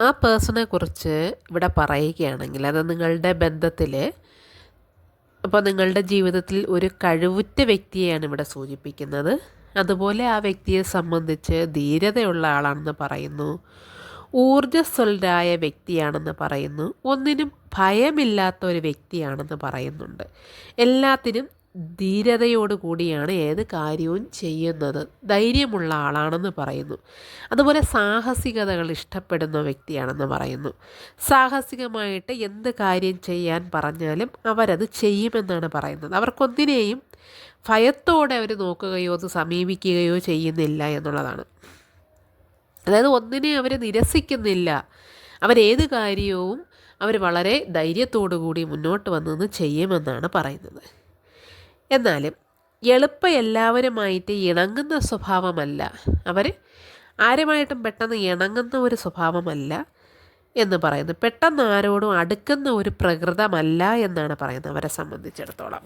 ആ പേഴ്സണെ കുറിച്ച് ഇവിടെ പറയുകയാണെങ്കിൽ അത് നിങ്ങളുടെ ബന്ധത്തിൽ അപ്പോൾ നിങ്ങളുടെ ജീവിതത്തിൽ ഒരു കഴിവുറ്റ വ്യക്തിയെയാണ് ഇവിടെ സൂചിപ്പിക്കുന്നത്. അതുപോലെ ആ വ്യക്തിയെ സംബന്ധിച്ച് ധീരതയുള്ള ആളാണെന്ന് പറയുന്നു. ഊർജസ്വലരായ വ്യക്തിയാണെന്ന് പറയുന്നു. ഒന്നിനും ഭയമില്ലാത്ത ഒരു വ്യക്തിയാണെന്ന് പറയുന്നുണ്ട്. എല്ലാത്തിനും ധീരതയോടുകൂടിയാണ് ഏത് കാര്യവും ചെയ്യുന്നത്. ധൈര്യമുള്ള ആളാണെന്ന് പറയുന്നു. അതുപോലെ സാഹസികതകൾ ഇഷ്ടപ്പെടുന്ന വ്യക്തിയാണെന്ന് പറയുന്നു. സാഹസികമായിട്ട് എന്ത് കാര്യം ചെയ്യാൻ പറഞ്ഞാലും അവരത് ചെയ്യുമെന്നാണ് പറയുന്നത്. അവർക്കൊന്നിനെയും ഭയത്തോടെ അവർ നോക്കുകയോ അത് സമീപിക്കുകയോ ചെയ്യുന്നില്ല എന്നുള്ളതാണ്. അതായത് ഒന്നിനെ അവർ നിരസിക്കുന്നില്ല. അവരേത് കാര്യവും അവർ വളരെ ധൈര്യത്തോടു കൂടി മുന്നോട്ട് വന്നു ചെയ്യുമെന്നാണ് പറയുന്നത്. എന്നാലും എളുപ്പ എല്ലാവരുമായിട്ട് ഇണങ്ങുന്ന സ്വഭാവമല്ല. അവർ ആരുമായിട്ടും പെട്ടെന്ന് ഇണങ്ങുന്ന ഒരു സ്വഭാവമല്ല എന്ന് പറയുന്നു. പെട്ടെന്ന് ആരോടും അടുക്കുന്ന ഒരു പ്രകൃതമല്ല എന്നാണ് പറയുന്നത് അവരെ സംബന്ധിച്ചിടത്തോളം.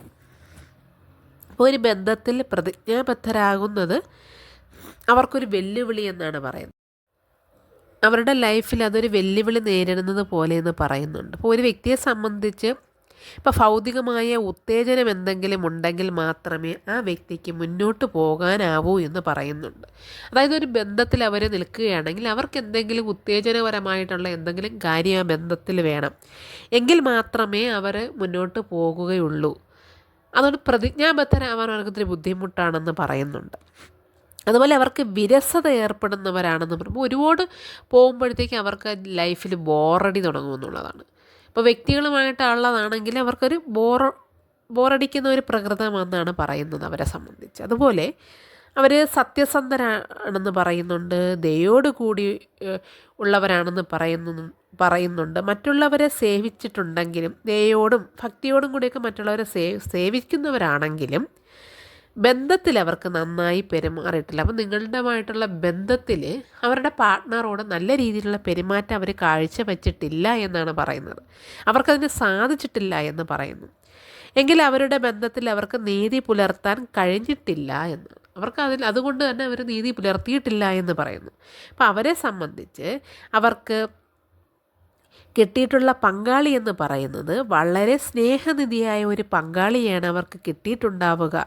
ഒരു ബന്ധത്തിൽ പ്രതിജ്ഞാബദ്ധരാകുന്നത് അവർക്കൊരു വെല്ലുവിളി എന്നാണ് പറയുന്നത്. അവരുടെ ലൈഫിൽ അതൊരു വെല്ലുവിളി നേരിടുന്നത് പോലെ എന്ന് പറയുന്നുണ്ട്. അപ്പോൾ ഒരു വ്യക്തിയെ സംബന്ധിച്ച് ഇപ്പോൾ ഭൗതികമായ ഉത്തേജനം എന്തെങ്കിലും ഉണ്ടെങ്കിൽ മാത്രമേ ആ വ്യക്തിക്ക് മുന്നോട്ട് പോകാനാവൂ എന്ന് പറയുന്നുണ്ട്. അതായത് ഒരു ബന്ധത്തിൽ അവർ നിൽക്കുകയാണെങ്കിൽ അവർക്ക് എന്തെങ്കിലും ഉത്തേജനപരമായിട്ടുള്ള എന്തെങ്കിലും കാര്യം ആ ബന്ധത്തിൽ വേണം. എങ്കിൽ മാത്രമേ അവർ മുന്നോട്ട് പോകുകയുള്ളൂ. അതുകൊണ്ട് പ്രതിജ്ഞാബദ്ധരാവാൻ അവർക്ക് ഇത്തിരി ബുദ്ധിമുട്ടാണെന്ന് പറയുന്നുണ്ട്. അതുപോലെ അവർക്ക് വിരസത ഏർപ്പെടുന്നവരാണെന്ന് പറയുമ്പോൾ ഒരുപാട് പോകുമ്പോഴത്തേക്ക് അവർക്ക് ലൈഫിൽ ബോറടി തുടങ്ങുമെന്നുള്ളതാണ് ഇപ്പോൾ വ്യക്തികളുമായിട്ടുള്ളതാണെങ്കിൽ അവർക്കൊരു ബോർ ബോറടിക്കുന്ന ഒരു പ്രകൃതമെന്നാണ് പറയുന്നത് അവരെ സംബന്ധിച്ച്. അതുപോലെ അവർ സത്യസന്ധരാണെന്ന് പറയുന്നുണ്ട് ദയോട് കൂടി ഉള്ളവരാണെന്ന് പറയുന്നു പറയുന്നുണ്ട്. മറ്റുള്ളവരെ സേവിച്ചിട്ടുണ്ടെങ്കിലും ദയോടും ഭക്തിയോടും കൂടിയൊക്കെ മറ്റുള്ളവരെ സേ സേവിക്കുന്നവരാണെങ്കിലും ബന്ധത്തിൽ അവർക്ക് നന്നായി പെരുമാറിയിട്ടില്ല. അപ്പം നിങ്ങളുടെമായിട്ടുള്ള ബന്ധത്തിൽ അവരുടെ പാർട്ട്ണറോട് നല്ല രീതിയിലുള്ള പെരുമാറ്റം അവർ കാഴ്ചവെച്ചിട്ടില്ല എന്നാണ് പറയുന്നത്. അവർക്കതിന് സാധിച്ചിട്ടില്ല എന്ന് പറയുന്നു. എങ്കിൽ അവരുടെ ബന്ധത്തിൽ അവർക്ക് നീതി പുലർത്താൻ കഴിഞ്ഞിട്ടില്ല എന്ന്. അവർക്ക് അതിൽ അതുകൊണ്ട് തന്നെ അവർ നീതി പുലർത്തിയിട്ടില്ല എന്ന് പറയുന്നു. അപ്പോൾ അവരെ സംബന്ധിച്ച് അവർക്ക് കിട്ടിയിട്ടുള്ള പങ്കാളി എന്ന് പറയുന്നത് വളരെ സ്നേഹനിധിയായ ഒരു പങ്കാളിയാണ് അവർക്ക് കിട്ടിയിട്ടുണ്ടാവുക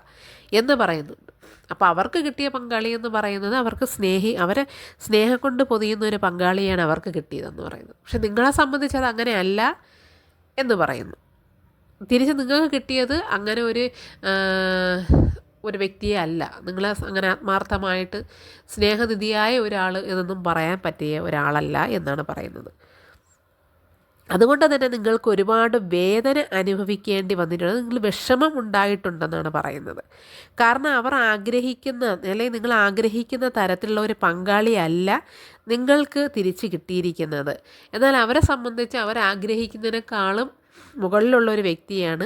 എന്ന് പറയുന്നുണ്ട്. അപ്പോൾ അവർക്ക് കിട്ടിയ പങ്കാളി എന്ന് പറയുന്നത് അവർക്ക് സ്നേഹി അവരെ സ്നേഹം കൊണ്ട് പൊതിയുന്ന ഒരു പങ്കാളിയാണ് അവർക്ക് കിട്ടിയതെന്ന് പറയുന്നത്. പക്ഷെ നിങ്ങളെ സംബന്ധിച്ച് അത് അങ്ങനെയല്ല എന്ന് പറയുന്നു. തിരിച്ച് നിങ്ങൾക്ക് കിട്ടിയത് അങ്ങനെ ഒരു ഒരു വ്യക്തിയെ അല്ല. നിങ്ങൾ അങ്ങനെ ആത്മാർത്ഥമായിട്ട് സ്നേഹനിധിയായ ഒരാൾ എന്നൊന്നും പറയാൻ പറ്റിയ ഒരാളല്ല എന്നാണ് പറയുന്നത്. അതുകൊണ്ട് തന്നെ നിങ്ങൾക്ക് ഒരുപാട് വേദന അനുഭവിക്കേണ്ടി വന്നിട്ടുണ്ട്. നിങ്ങൾ വിഷമം ഉണ്ടായിട്ടുണ്ടെന്നാണ് പറയുന്നത്. കാരണം അവർ ആഗ്രഹിക്കുന്ന അല്ലെങ്കിൽ നിങ്ങൾ ആഗ്രഹിക്കുന്ന തരത്തിലുള്ള ഒരു പങ്കാളിയല്ല നിങ്ങൾക്ക് തിരിച്ച് കിട്ടിയിരിക്കുന്നത്. എന്നാൽ അവരെ സംബന്ധിച്ച് അവർ ആഗ്രഹിക്കുന്നതിനേക്കാളും മുകളിലുള്ള ഒരു വ്യക്തിയാണ്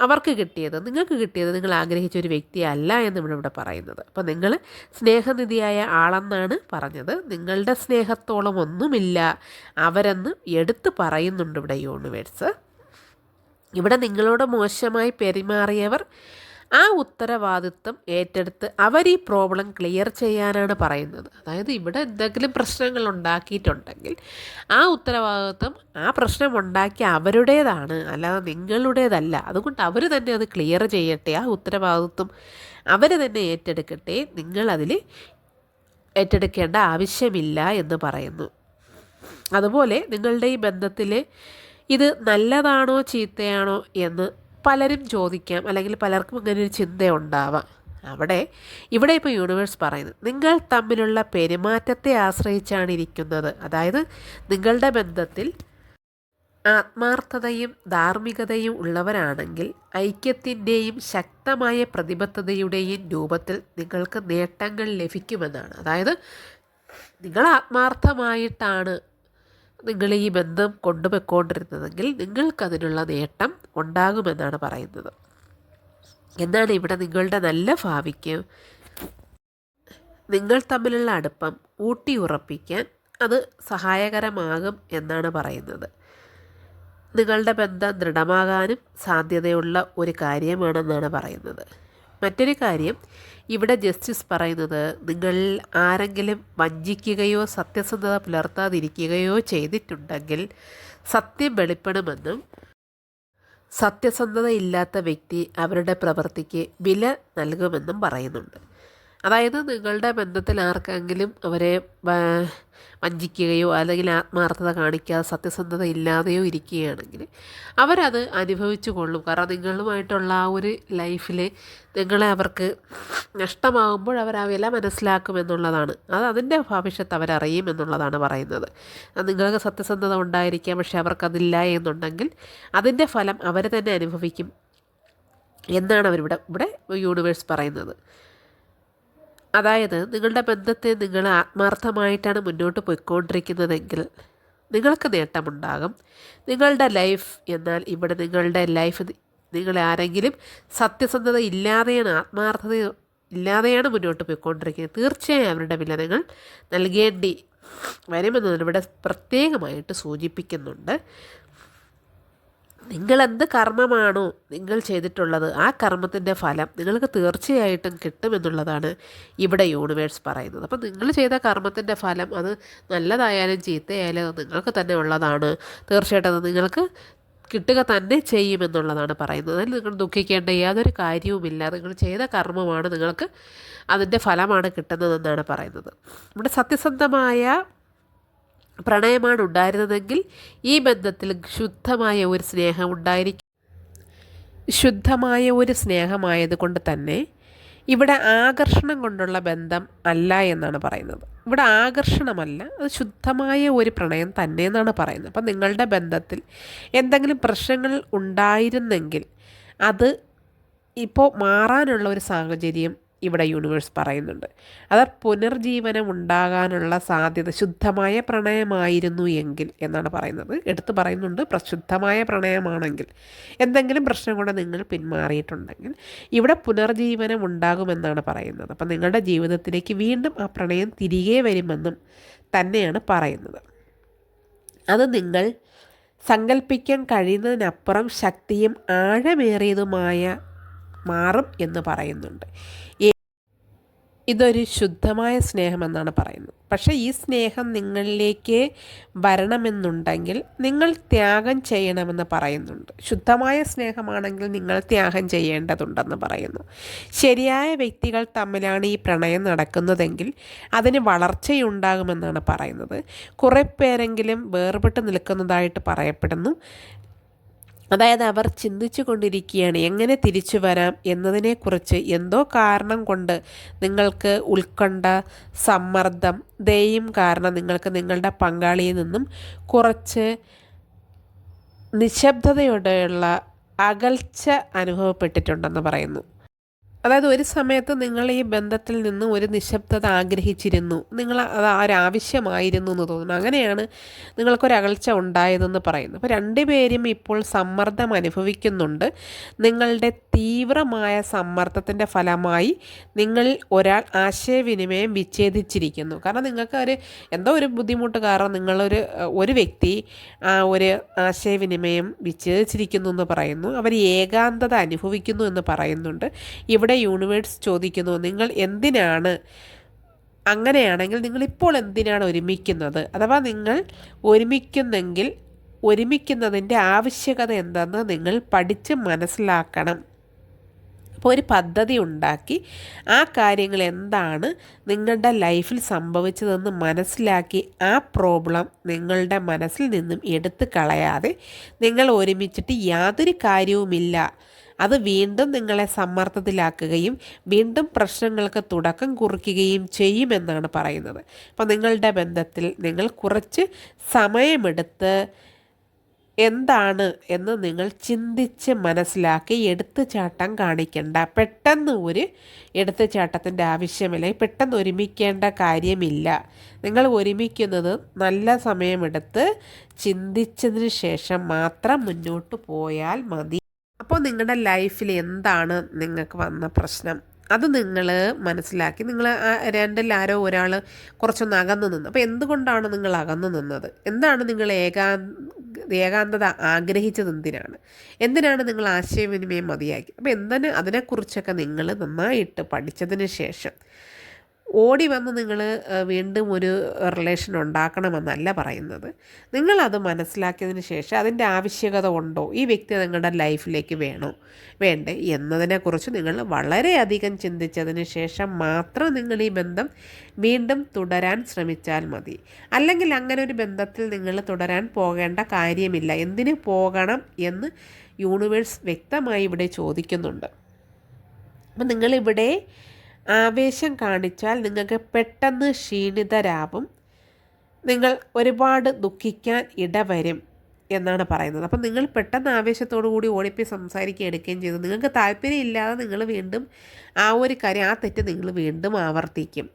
അവർക്ക് കിട്ടിയത് നിങ്ങൾക്ക് കിട്ടിയത് നിങ്ങൾ ആഗ്രഹിച്ച ഒരു വ്യക്തിയല്ല എന്ന് ഇവിടെ പറയുന്നത്. അപ്പോൾ നിങ്ങൾ സ്നേഹനിധിയായ ആളെന്നാണ് പറഞ്ഞത്. നിങ്ങളുടെ സ്നേഹത്തോളം ഒന്നുമില്ല അവരെന്ന് എടുത്തു പറയുന്നുണ്ട് ഇവിടെ യൂണിവേഴ്സ്. ഇവിടെ നിങ്ങളോട് മോശമായി പെരുമാറിയവർ ആ ഉത്തരവാദിത്വം ഏറ്റെടുത്ത് അവർ ഈ പ്രോബ്ലം ക്ലിയർ ചെയ്യാനാണ് പറയുന്നത്. അതായത് ഇവിടെ എന്തെങ്കിലും പ്രശ്നങ്ങൾ ഉണ്ടാക്കിയിട്ടുണ്ടെങ്കിൽ ആ ഉത്തരവാദിത്വം ആ പ്രശ്നം ഉണ്ടാക്കിയ അവരുടേതാണ് അല്ലാതെ നിങ്ങളുടേതല്ല. അതുകൊണ്ട് അവർ തന്നെ അത് ക്ലിയർ ചെയ്യട്ടെ ആ ഉത്തരവാദിത്വം അവർ തന്നെ ഏറ്റെടുക്കട്ടെ നിങ്ങളതിൽ ഏറ്റെടുക്കേണ്ട ആവശ്യമില്ല എന്ന് പറയുന്നു. അതുപോലെ നിങ്ങളുടെ ഈ ബന്ധത്തിൽ ഇത് നല്ലതാണോ ചീത്തയാണോ എന്ന് പലരും ചോദിക്കാം. അല്ലെങ്കിൽ പലർക്കും അങ്ങനെ ഒരു ചിന്ത ഉണ്ടാവാം അവിടെ ഇവിടെ ഇപ്പോൾ യൂണിവേഴ്സ് പറയുന്നത് നിങ്ങൾ തമ്മിലുള്ള പെരുമാറ്റത്തെ ആശ്രയിച്ചാണ് ഇരിക്കുന്നത്. അതായത് നിങ്ങളുടെ ബന്ധത്തിൽ ആത്മാർത്ഥതയും ധാർമ്മികതയും ഉള്ളവരാണെങ്കിൽ ഐക്യത്തിന്റെയും ശക്തമായ പ്രതിബദ്ധതയുടെയും രൂപത്തിൽ നിങ്ങൾക്ക് നേട്ടങ്ങൾ ലഭിക്കുമെന്നാണ്. അതായത് നിങ്ങൾ ആത്മാർത്ഥമായിട്ടാണ് നിങ്ങൾ ഈ ബന്ധം കൊണ്ടുപോയിക്കൊണ്ടിരുന്നതെങ്കിൽ നിങ്ങൾക്കതിനുള്ള നേട്ടം ഉണ്ടാകുമെന്നാണ് പറയുന്നത്. എന്നാണ് ഇവിടെ നിങ്ങളുടെ നല്ല ഭാവിക്ക്? നിങ്ങൾ തമ്മിലുള്ള അടുപ്പം ഊട്ടി ഉറപ്പിക്കാൻ അത് സഹായകരമാകും എന്നാണ് പറയുന്നത്. നിങ്ങളുടെ ബന്ധം ദൃഢമാകാനും സാധ്യതയുള്ള ഒരു കാര്യമാണെന്നാണ് പറയുന്നത്. മറ്റൊരു കാര്യം ഇവിടെ ജസ്റ്റിസ് പറയുന്നത് നിങ്ങൾ ആരെങ്കിലും വഞ്ചിക്കുകയോ സത്യസന്ധത പുലർത്താതിരിക്കുകയോ ചെയ്തിട്ടുണ്ടെങ്കിൽ സത്യം വെളിപ്പെടുമെന്നും സത്യസന്ധത ഇല്ലാത്ത വ്യക്തി അവരുടെ പ്രവൃത്തിക്ക് വില നൽകുമെന്നും പറയുന്നുണ്ട്. അതായത് നിങ്ങളുടെ ബന്ധത്തിൽ ആർക്കെങ്കിലും അവരെ വഞ്ചിക്കുകയോ അല്ലെങ്കിൽ ആത്മാർത്ഥത കാണിക്കാതെ സത്യസന്ധത ഇല്ലാതെയോ ഇരിക്കുകയാണെങ്കിൽ അവരത് അനുഭവിച്ചു കൊള്ളും. കാരണം നിങ്ങളുമായിട്ടുള്ള ആ ഒരു ലൈഫിൽ നിങ്ങളെ അവർക്ക് നഷ്ടമാകുമ്പോൾ അവർ ആ വില മനസ്സിലാക്കുമെന്നുള്ളതാണ് അത് അതിന്റെ ഭവിഷ്യത്ത് അവരറിയും എന്നുള്ളതാണ് പറയുന്നത്. നിങ്ങൾക്ക് സത്യസന്ധത ഉണ്ടായിരിക്കാം പക്ഷെ അവർക്കതില്ല എന്നുണ്ടെങ്കിൽ അതിന്റെ ഫലം അവർ തന്നെ അനുഭവിക്കും എന്നാണ് അവരിവിടെ ഇവിടെ യൂണിവേഴ്സ് പറയുന്നത്. അതായത് നിങ്ങളുടെ ബന്ധത്തെ നിങ്ങൾ ആത്മാർത്ഥമായിട്ടാണ് മുന്നോട്ട് പോയിക്കൊണ്ടിരിക്കുന്നതെങ്കിൽ നിങ്ങൾക്ക് നേട്ടമുണ്ടാകും. നിങ്ങളുടെ ലൈഫ് എന്നാൽ ഇവിടെ നിങ്ങളുടെ ലൈഫ് നിങ്ങളെ ആരെങ്കിലും സത്യസന്ധത ഇല്ലാതെയാണ് ആത്മാർത്ഥത ഇല്ലാതെയാണ് മുന്നോട്ട് പോയിക്കൊണ്ടിരിക്കുന്നത്. തീർച്ചയായും അവരുടെ വില നിങ്ങൾ നൽകേണ്ടി വരുമെന്ന് ഇവിടെ പ്രത്യേകമായിട്ട് സൂചിപ്പിക്കുന്നുണ്ട്. നിങ്ങളെന്ത് കർമ്മമാണോ നിങ്ങൾ ചെയ്തിട്ടുള്ളത് ആ കർമ്മത്തിന്റെ ഫലം നിങ്ങൾക്ക് തീർച്ചയായിട്ടും കിട്ടുമെന്നുള്ളതാണ് ഇവിടെ യൂണിവേഴ്സ് പറയുന്നത്. അപ്പം നിങ്ങൾ ചെയ്ത കർമ്മത്തിന്റെ ഫലം അത് നല്ലതായാലും ചീത്തയായാലും നിങ്ങൾക്ക് തന്നെ ഉള്ളതാണ്. തീർച്ചയായിട്ടും അത് നിങ്ങൾക്ക് കിട്ടുക തന്നെ ചെയ്യുമെന്നുള്ളതാണ് പറയുന്നത്. അതിൽ നിങ്ങൾ ദുഃഖിക്കേണ്ട യാതൊരു കാര്യവുമില്ല. നിങ്ങൾ ചെയ്ത കർമ്മമാണ് നിങ്ങൾക്ക് അതിന്റെ ഫലമാണ് കിട്ടുന്നതെന്നാണ് പറയുന്നത്. നമ്മുടെ സത്യസന്ധമായ പ്രണയമാണ് ഉണ്ടായിരുന്നതെങ്കിൽ ഈ ബന്ധത്തിൽ ശുദ്ധമായ ഒരു സ്നേഹം ഉണ്ടായിരിക്കും. ശുദ്ധമായ ഒരു സ്നേഹമായതുകൊണ്ട് തന്നെ ഇവിടെ ആകർഷണം കൊണ്ടുള്ള ബന്ധം അല്ല എന്നാണ് പറയുന്നത്. ഇവിടെ ആകർഷണമല്ല അത് ശുദ്ധമായ ഒരു പ്രണയം തന്നെ എന്നാണ് പറയുന്നത്. അപ്പം നിങ്ങളുടെ ബന്ധത്തിൽ എന്തെങ്കിലും പ്രശ്നങ്ങൾ ഉണ്ടായിരുന്നെങ്കിൽ അത് ഇപ്പോൾ മാറാനുള്ള ഒരു സാഹചര്യം ഇവിടെ യൂണിവേഴ്സ് പറയുന്നുണ്ട്. അത് പുനർജീവനം ഉണ്ടാകാനുള്ള സാധ്യത ശുദ്ധമായ പ്രണയമായിരുന്നു എങ്കിൽ എന്നാണ് പറയുന്നത്. എടുത്തു പറയുന്നുണ്ട് പ്രശുദ്ധമായ പ്രണയമാണെങ്കിൽ. എന്തെങ്കിലും പ്രശ്നം കൊണ്ട് നിങ്ങൾ പിന്മാറിയിട്ടുണ്ടെങ്കിൽ ഇവിടെ പുനർജീവനം ഉണ്ടാകുമെന്നാണ് പറയുന്നത്. അപ്പം നിങ്ങളുടെ ജീവിതത്തിലേക്ക് വീണ്ടും ആ പ്രണയം തിരികെ വരുമെന്നും തന്നെയാണ് പറയുന്നത്. അത് നിങ്ങൾ സങ്കല്പിക്കാൻ കഴിയുന്നതിനപ്പുറം ശക്തിയും ആഴമേറിയതുമായ മാറും എന്ന് പറയുന്നുണ്ട്. ഇതൊരു ശുദ്ധമായ സ്നേഹമെന്നാണ് പറയുന്നത്. പക്ഷേ ഈ സ്നേഹം നിങ്ങളിലേക്ക് വരണമെന്നുണ്ടെങ്കിൽ നിങ്ങൾ ത്യാഗം ചെയ്യണമെന്ന് പറയുന്നുണ്ട്. ശുദ്ധമായ സ്നേഹമാണെങ്കിൽ നിങ്ങൾ ത്യാഗം ചെയ്യേണ്ടതുണ്ടെന്ന് പറയുന്നു. ശരിയായ വ്യക്തികൾ തമ്മിലാണ് ഈ പ്രണയം നടക്കുന്നതെങ്കിൽ അതിന് വളർച്ചയുണ്ടാകുമെന്നാണ് പറയുന്നത്. കുറേ പേരെങ്കിലും വേർപെട്ട് നിൽക്കുന്നതായിട്ട് പറയപ്പെടുന്നു. അതായത് അവർ ചിന്തിച്ചു കൊണ്ടിരിക്കുകയാണ് എങ്ങനെ തിരിച്ചു വരാം എന്നതിനെക്കുറിച്ച് എന്തോ കാരണം കൊണ്ട് നിങ്ങൾക്ക് ഉൾക്കൊണ്ട സമ്മർദ്ദം ദയും കാരണം നിങ്ങൾക്ക് നിങ്ങളുടെ പങ്കാളിയിൽ നിന്നും കുറച്ച് നിശബ്ദതയോടെയുള്ള അകൽച്ച അനുഭവപ്പെട്ടിട്ടുണ്ടെന്ന് പറയുന്നു. അതായത് ഒരു സമയത്ത് നിങ്ങൾ ഈ ബന്ധത്തിൽ നിന്ന് ഒരു നിശബ്ദത ആഗ്രഹിച്ചിരുന്നു. നിങ്ങൾ അത് ഒരാവശ്യമായിരുന്നു എന്ന് തോന്നുന്നു. അങ്ങനെയാണ് നിങ്ങൾക്കൊരകൾച്ച ഉണ്ടായതെന്ന് പറയുന്നു അപ്പോൾ രണ്ടുപേരും ഇപ്പോൾ സമ്മർദ്ദം അനുഭവിക്കുന്നുണ്ട്. നിങ്ങളുടെ തീവ്രമായ സമ്മർദ്ദത്തിന്റെ ഫലമായി നിങ്ങൾ ഒരാൾ ആശയവിനിമയം വിച്ഛേദിച്ചിരിക്കുന്നു. കാരണം നിങ്ങൾക്ക് ഒരു എന്തോ ഒരു ബുദ്ധിമുട്ട് കാരണം നിങ്ങളൊരു ഒരു വ്യക്തി ആ ഒരു ആശയവിനിമയം വിച്ഛേദിച്ചിരിക്കുന്നു എന്ന് പറയുന്നു. അവർ ഏകാന്തത അനുഭവിക്കുന്നു എന്ന് പറയുന്നുണ്ട്. ഇവിടെ യൂണിവേഴ്സ് ചോദിക്കുന്നു നിങ്ങൾ എന്തിനാണ്? അങ്ങനെയാണെങ്കിൽ നിങ്ങൾ ഇപ്പോൾ എന്തിനാണ് ഒരുമിക്കുന്നത്? അഥവാ നിങ്ങൾ ഒരുമിക്കുന്നെങ്കിൽ ഒരുമിക്കുന്നതിന്റെ ആവശ്യകത എന്തെന്ന് നിങ്ങൾ പഠിച്ച് മനസ്സിലാക്കണം. അപ്പോൾ ഒരു പദ്ധതി ഉണ്ടാക്കി ആ കാര്യങ്ങൾ എന്താണ് നിങ്ങളുടെ ലൈഫിൽ സംഭവിച്ചതെന്ന് മനസ്സിലാക്കി ആ പ്രോബ്ലം നിങ്ങളുടെ മനസ്സിൽ നിന്നും എടുത്തു കളയാതെ നിങ്ങൾ ഒരുമിച്ചിട്ട് യാതൊരു കാര്യവുമില്ല. അത് വീണ്ടും നിങ്ങളെ സമ്മർദ്ദത്തിലാക്കുകയും വീണ്ടും പ്രശ്നങ്ങൾക്ക് തുടക്കം കുറിക്കുകയും ചെയ്യുമെന്നാണ് പറയുന്നത്. അപ്പോൾ നിങ്ങളുടെ ബന്ധത്തിൽ നിങ്ങൾ കുറച്ച് സമയമെടുത്ത് എന്താണ് എന്ന് നിങ്ങൾ ചിന്തിച്ച് മനസ്സിലാക്കി എടുത്തുചാട്ടം കാണിക്കേണ്ട. പെട്ടെന്ന് ഒരു എടുത്തുചാട്ടത്തിന്റെ ആവശ്യമില്ല. പെട്ടെന്ന് ഒരുമിക്കേണ്ട കാര്യമില്ല. നിങ്ങൾ ഒരുമിക്കുന്നത് നല്ല സമയമെടുത്ത് ചിന്തിച്ചതിന് ശേഷം മാത്രം മുന്നോട്ട് പോയാൽ മതി. അപ്പോൾ നിങ്ങളുടെ ലൈഫിൽ എന്താണ് നിങ്ങൾക്ക് വന്ന പ്രശ്നം? അത് നിങ്ങൾ മനസ്സിലാക്കി. നിങ്ങൾ രണ്ടിൽ ആരോ ഒരാൾ കുറച്ചൊന്ന് അകന്നു നിന്ന്. അപ്പോൾ എന്തുകൊണ്ടാണ് നിങ്ങൾ അകന്നു നിന്നത്? എന്താണ് നിങ്ങൾ ഏകാ ഏകാന്തത ആഗ്രഹിച്ചത് എന്തിനാണ്? എന്തിനാണ് നിങ്ങൾ ആശയവിനിമയം മതിയാക്കി? അപ്പോൾ എന്തിന് അതിനെക്കുറിച്ചൊക്കെ നിങ്ങൾ നന്നായിട്ട് പഠിച്ചതിന് ശേഷം ഓടി വന്ന് നിങ്ങൾ വീണ്ടും ഒരു റിലേഷൻ ഉണ്ടാക്കണമെന്നല്ല പറയുന്നത്. നിങ്ങളത് മനസ്സിലാക്കിയതിന് ശേഷം അതിന്റെ ആവശ്യകത ഉണ്ടോ? ഈ വ്യക്തി നിങ്ങളുടെ ലൈഫിലേക്ക് വേണോ? വേണ്ടേ? എന്നതിനെക്കുറിച്ച് നിങ്ങൾ വളരെയധികം ചിന്തിച്ചതിന് ശേഷം മാത്രം നിങ്ങൾ ഈ ബന്ധം വീണ്ടും തുടരാൻ ശ്രമിച്ചാൽ മതി. അല്ലെങ്കിൽ അങ്ങനെ ഒരു ബന്ധത്തിൽ നിങ്ങൾ തുടരാൻ പോകേണ്ട കാര്യമില്ല. എന്തിനു പോകണം എന്ന് യൂണിവേഴ്സ് വ്യക്തമായി ഇവിടെ ചോദിക്കുന്നുണ്ട്. അപ്പം നിങ്ങളിവിടെ ആവേശം കാണിച്ചാൽ നിങ്ങൾക്ക് പെട്ടെന്ന് ക്ഷീണിതരാവും. നിങ്ങൾ ഒരുപാട് ദുഃഖിക്കാൻ ഇടവരും എന്നാണ് പറയുന്നത്. അപ്പം നിങ്ങൾ പെട്ടെന്ന് ആവേശത്തോടു കൂടി ഓടിപ്പോയി സംസാരിക്കുക എടുക്കുകയും ചെയ്തു. നിങ്ങൾക്ക് താല്പര്യമില്ലാതെ നിങ്ങൾ വീണ്ടും ആ ഒരു കാര്യം ആ തെറ്റ് നിങ്ങൾ വീണ്ടും ആവർത്തിക്കും.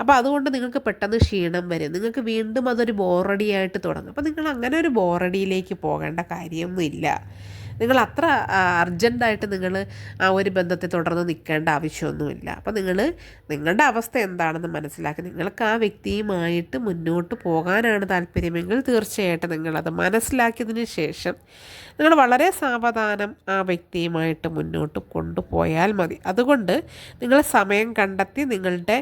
അപ്പോൾ അതുകൊണ്ട് നിങ്ങൾക്ക് പെട്ടെന്ന് ക്ഷീണം വരും. നിങ്ങൾക്ക് വീണ്ടും അതൊരു ബോറടിയായിട്ട് തുടങ്ങും. അപ്പോൾ നിങ്ങൾ അങ്ങനെ ഒരു ബോറടിയിലേക്ക് പോകേണ്ട കാര്യമൊന്നുമില്ല. നിങ്ങൾ അത്ര അർജന്റായിട്ട് നിങ്ങൾ ആ ഒരു ബന്ധത്തെ തുടർന്ന് നിൽക്കേണ്ട ആവശ്യമൊന്നുമില്ല. അപ്പോൾ നിങ്ങൾ നിങ്ങളുടെ അവസ്ഥ എന്താണെന്ന് മനസ്സിലാക്കി. നിങ്ങൾക്ക് ആ വ്യക്തിയുമായിട്ട് മുന്നോട്ട് പോകാനാണ് താല്പര്യമെങ്കിൽ തീർച്ചയായിട്ടും നിങ്ങളത് മനസ്സിലാക്കിയതിന് ശേഷം നിങ്ങൾ വളരെ സാവധാനം ആ വ്യക്തിയുമായിട്ട് മുന്നോട്ട് കൊണ്ടുപോയാൽ മതി. അതുകൊണ്ട് നിങ്ങൾ സമയം കണ്ടെത്തി നിങ്ങളുടെ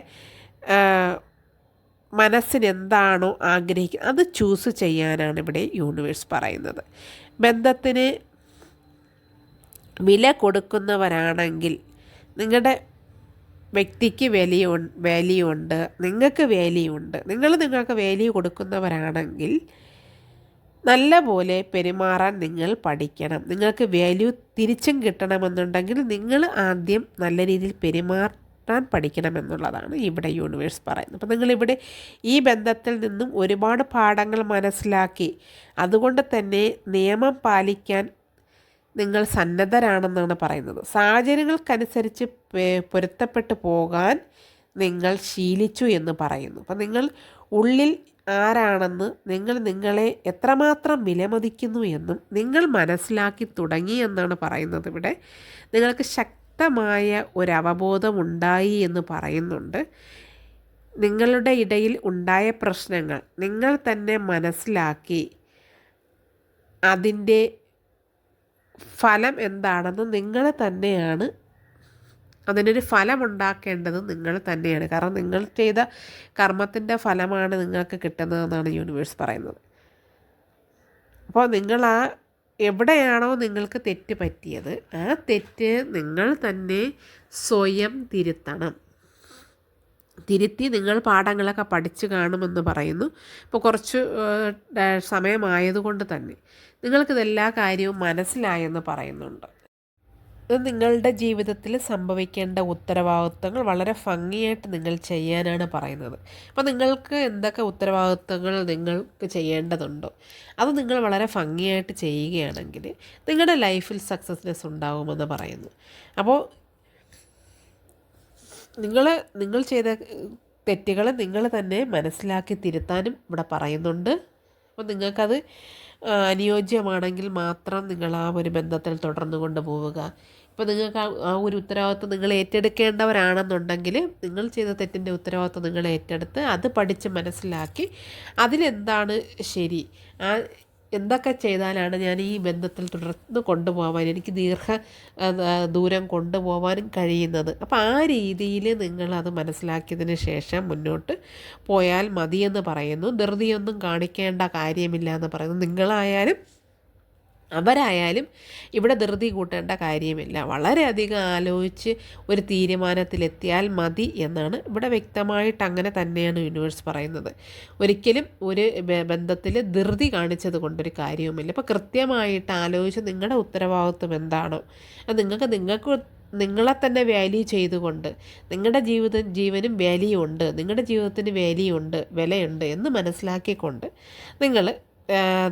മനസ്സിനെന്താണോ ആഗ്രഹിക്കുന്നത് അത് ചൂസ് ചെയ്യാനാണ് ഇവിടെ യൂണിവേഴ്സ് പറയുന്നത്. ബന്ധത്തിന് വില കൊടുക്കുന്നവരാണെങ്കിൽ നിങ്ങളുടെ വ്യക്തിക്ക് വിലയു വാല്യുണ്ട് നിങ്ങൾക്ക് വാല്യുണ്ട് നിങ്ങൾ നിങ്ങൾക്ക് വാല്യൂ കൊടുക്കുന്നവരാണെങ്കിൽ നല്ല പോലെ പെരുമാറാൻ നിങ്ങൾ പഠിക്കണം. നിങ്ങൾക്ക് വാല്യൂ തിരിച്ചും കിട്ടണമെന്നുണ്ടെങ്കിൽ നിങ്ങൾ ആദ്യം നല്ല രീതിയിൽ പെരുമാറാൻ പഠിക്കണമെന്നുള്ളതാണ് ഇവിടെ യൂണിവേഴ്സ് പറയുന്നത്. അപ്പോൾ നിങ്ങളിവിടെ ഈ ബന്ധത്തിൽ നിന്നും ഒരുപാട് പാഠങ്ങൾ മനസ്സിലാക്കി. അതുകൊണ്ട് തന്നെ നിയമം പാലിക്കാൻ നിങ്ങൾ സന്നദ്ധരാണെന്നാണ് പറയുന്നത്. സാഹചര്യങ്ങൾക്കനുസരിച്ച് പൊരുത്തപ്പെട്ടു പോകാൻ നിങ്ങൾ ശീലിച്ചു എന്ന് പറയുന്നു. അപ്പം നിങ്ങൾ ഉള്ളിൽ ആരാണെന്ന് നിങ്ങൾ നിങ്ങളെ എത്രമാത്രം വിലമതിക്കുന്നു എന്നും നിങ്ങൾ മനസ്സിലാക്കി തുടങ്ങി എന്നാണ് പറയുന്നത് ഇവിടെ. നിങ്ങൾക്ക് ശക്തമായ ഒരു അവബോധം ഉണ്ടായി എന്ന് പറയുന്നുണ്ട്. നിങ്ങളുടെ ഇടയിൽ ഉണ്ടായ പ്രശ്നങ്ങൾ നിങ്ങൾ തന്നെ മനസ്സിലാക്കി അതിന്റെ ഫലം എന്താണെന്ന് നിങ്ങൾ തന്നെയാണ്. അതിനൊരു ഫലമുണ്ടാക്കേണ്ടത് നിങ്ങൾ തന്നെയാണ്. കാരണം നിങ്ങൾ ചെയ്ത കർമ്മത്തിന്റെ ഫലമാണ് നിങ്ങൾക്ക് കിട്ടുന്നതെന്നാണ് യൂണിവേഴ്സ് പറയുന്നത്. അപ്പോൾ നിങ്ങൾ ആ എവിടെയാണോ നിങ്ങൾക്ക് തെറ്റ് പറ്റിയത് ആ തെറ്റ് നിങ്ങൾ തന്നെ സ്വയം തിരുത്തണം. തിരുത്തി നിങ്ങൾ പാഠങ്ങളൊക്കെ പഠിച്ചു കാണുമെന്ന് പറയുന്നു. ഇപ്പോൾ കുറച്ച് സമയമായതുകൊണ്ട് തന്നെ നിങ്ങൾക്കിതെല്ലാ കാര്യവും മനസ്സിലായെന്ന് പറയുന്നുണ്ട്. ഇത് നിങ്ങളുടെ ജീവിതത്തിൽ സംഭവിക്കേണ്ട ഉത്തരവാദിത്വങ്ങൾ വളരെ ഭംഗിയായിട്ട് നിങ്ങൾ ചെയ്യാനാണ് പറയുന്നത്. അപ്പോൾ നിങ്ങൾക്ക് എന്തൊക്കെ ഉത്തരവാദിത്വങ്ങൾ നിങ്ങൾക്ക് ചെയ്യേണ്ടതുണ്ടോ അത് നിങ്ങൾ വളരെ ഭംഗിയായിട്ട് ചെയ്യുകയാണെങ്കിൽ നിങ്ങളുടെ ലൈഫിൽ സക്സസ്നെസ് ഉണ്ടാകുമെന്ന് പറയുന്നു. അപ്പോൾ നിങ്ങൾ നിങ്ങൾ ചെയ്ത തെറ്റുകൾ നിങ്ങൾ തന്നെ മനസ്സിലാക്കി തിരുത്താനും ഇവിടെ പറയുന്നുണ്ട്. അപ്പോൾ നിങ്ങൾക്കത് അനുയോജ്യമാണെങ്കിൽ മാത്രം നിങ്ങൾ ആ ഒരു ബന്ധത്തിൽ തുടർന്നു കൊണ്ടുപോവുക ഇപ്പോൾ നിങ്ങൾക്ക് ആ ഒരു ഉത്തരവാദിത്വം നിങ്ങൾ ഏറ്റെടുക്കേണ്ടവരാണെന്നുണ്ടെങ്കിൽ നിങ്ങൾ ചെയ്ത തെറ്റിന്റെ ഉത്തരവാദിത്വം നിങ്ങൾ ഏറ്റെടുത്ത് അത് പഠിച്ച് മനസ്സിലാക്കി അതിലെന്താണ് ശരി? ആ എന്തൊക്കെ ചെയ്താലാണ് ഞാൻ ഈ ബന്ധത്തിൽ തുടർന്ന് കൊണ്ടുപോകാൻ എനിക്ക് ദീർഘ ദൂരം കൊണ്ടുപോകാനും കഴിയുന്നത്? അപ്പോൾ ആ രീതിയിൽ നിങ്ങളത് മനസ്സിലാക്കിയതിന് ശേഷം മുന്നോട്ട് പോയാൽ മതിയെന്ന് പറയുന്നു. ധൃതിയൊന്നും കാണിക്കേണ്ട കാര്യമില്ല എന്ന് പറയുന്നു. നിങ്ങളായാലും അവരായാലും ഇവിടെ ധൃതി കൂട്ടേണ്ട കാര്യമില്ല. വളരെയധികം ആലോചിച്ച് ഒരു തീരുമാനത്തിലെത്തിയാൽ മതി എന്നാണ് ഇവിടെ വ്യക്തമായിട്ട് അങ്ങനെ തന്നെയാണ് യൂണിവേഴ്സ് പറയുന്നത്. ഒരിക്കലും ഒരു ബന്ധത്തിൽ ധൃതി കാണിച്ചത് കൊണ്ടൊരു കാര്യവുമില്ല. അപ്പോൾ കൃത്യമായിട്ട് ആലോചിച്ച് നിങ്ങളുടെ ഉത്തരവാദിത്വം എന്താണോ? അത് നിങ്ങൾക്ക് നിങ്ങൾക്ക് നിങ്ങളെ തന്നെ വാല്യൂ ചെയ്തുകൊണ്ട് നിങ്ങളുടെ ജീവിത ജീവനും വാല്യൂ ഉണ്ട് നിങ്ങളുടെ ജീവിതത്തിന് വാല്യൂ ഉണ്ട് വിലയുണ്ട് എന്ന് മനസ്സിലാക്കിക്കൊണ്ട് നിങ്ങൾ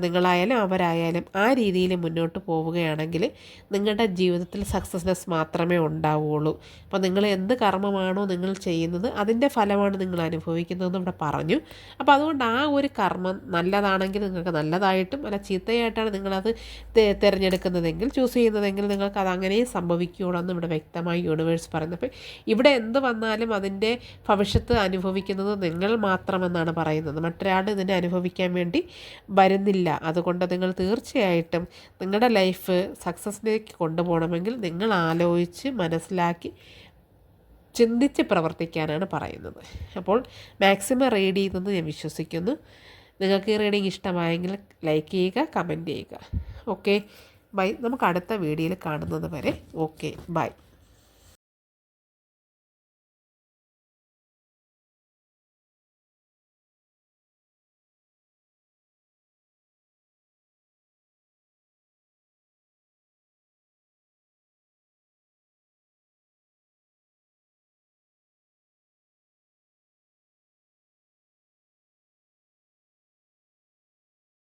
നിങ്ങളായാലും അവരായാലും ആ രീതിയിൽ മുന്നോട്ട് പോവുകയാണെങ്കിൽ നിങ്ങളുടെ ജീവിതത്തിൽ സക്സസ്നെസ് മാത്രമേ ഉണ്ടാവുകയുള്ളൂ അപ്പോൾ നിങ്ങൾ എന്ത് കർമ്മമാണോ നിങ്ങൾ ചെയ്യുന്നത് അതിന്റെ ഫലമാണ് നിങ്ങൾ അനുഭവിക്കുന്നതെന്ന് ഇവിടെ പറഞ്ഞു. അപ്പോൾ അതുകൊണ്ട് ആ ഒരു കർമ്മം നല്ലതാണെങ്കിൽ നിങ്ങൾക്ക് നല്ലതായിട്ടും അല്ല ചീത്തയായിട്ടാണ് നിങ്ങളത് തിരഞ്ഞെടുക്കുന്നതെങ്കിൽ ചൂസ് ചെയ്യുന്നതെങ്കിൽ നിങ്ങൾക്ക് അത് സംഭവിക്കുകയുള്ളൂ എന്ന് ഇവിടെ വ്യക്തമായി യൂണിവേഴ്സ് പറയുന്നത് അപ്പോൾ ഇവിടെ എന്ത് വന്നാലും അതിന്റെ ഭവിഷ്യത്ത് അനുഭവിക്കുന്നത് നിങ്ങൾ മാത്രമെന്നാണ് പറയുന്നത്. മറ്റൊരാൾ ഇതിനെ അനുഭവിക്കാൻ വേണ്ടി വരുന്നില്ല. അതുകൊണ്ട് നിങ്ങൾ തീർച്ചയായിട്ടും നിങ്ങളുടെ ലൈഫ് സക്സസ്സിലേക്ക് കൊണ്ടുപോകണമെങ്കിൽ നിങ്ങൾ ആലോചിച്ച് മനസ്സിലാക്കി ചിന്തിച്ച് പ്രവർത്തിക്കാനാണ് പറയുന്നത്. അപ്പോൾ മാക്സിമം റീഡ് ചെയ്തെന്ന് ഞാൻ വിശ്വസിക്കുന്നു. നിങ്ങൾക്ക് ഈ റീഡിങ് ഇഷ്ടമായെങ്കിൽ ലൈക്ക് ചെയ്യുക കമന്റ് ചെയ്യുക. ഓക്കെ ബൈ നമുക്ക് അടുത്ത വീഡിയോയിൽ കാണുന്നത് വരെ. Okay bye